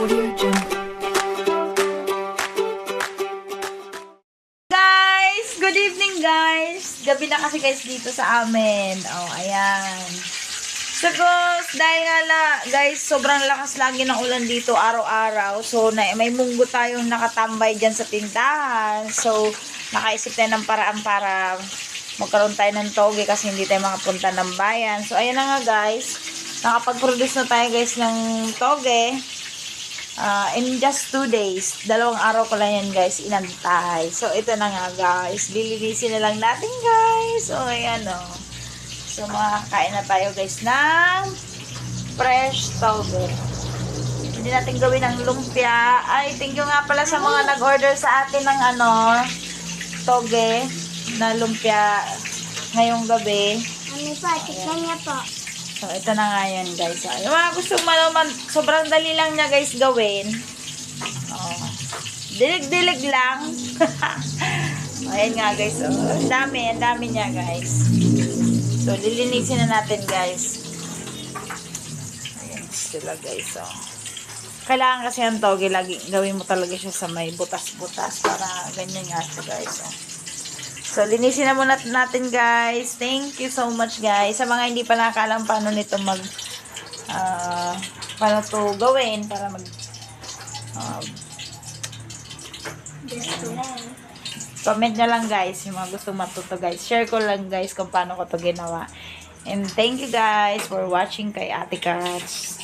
Guys, good evening guys. Gabi na kasi guys dito sa amin. Oh, ayan. So guys, dahil nga la, guys, sobrang lakas lagi ng ulan dito araw-araw. So na, may munggo tayong nakatambay dyan sa tindahan. So nakaisip tayo ng paraan para magkaroon tayo ng toge kasi hindi tayo makapunta ng bayan. So ayan na nga guys. Nakapag-produce na tayo guys ng toge. Ah, in just two days, dalawang araw ko lang yan guys, inantay. So, ito na nga guys, lilinisin na lang natin guys. So, ayan o. So, makakain na tayo guys ng fresh toge. Hindi natin gawin ng lumpia. Ay, thank you nga pala sa mga nag-order sa atin ng ano, toge na lumpia ngayong gabi. Ano pa, tignan niya po. So, ito na nga yan, guys. Ah, Yung mga gusto malaman, sobrang dali lang niya, guys, gawin. Oh. Dilig-dilig lang. Ayan nga, guys. Oh. Ang dami, ang dami niya, guys. So, lilinisin na natin, guys. Ayan sila, guys. Oh. Kailangan kasi ang toge, lagi, gawin mo talaga siya sa may butas-butas para ganyan nga siya, guys. Oh. So, linisin na muna natin, guys. Thank you so much, guys. Sa mga hindi pa nakakalam paano nito mag, ah, paano to gawin, para mag, Gusto lang. comment nyo lang, guys, yung mga gustong matuto, guys. Share ko lang, guys, kung paano ko to ginawa. And thank you, guys, for watching kay Ate Kats.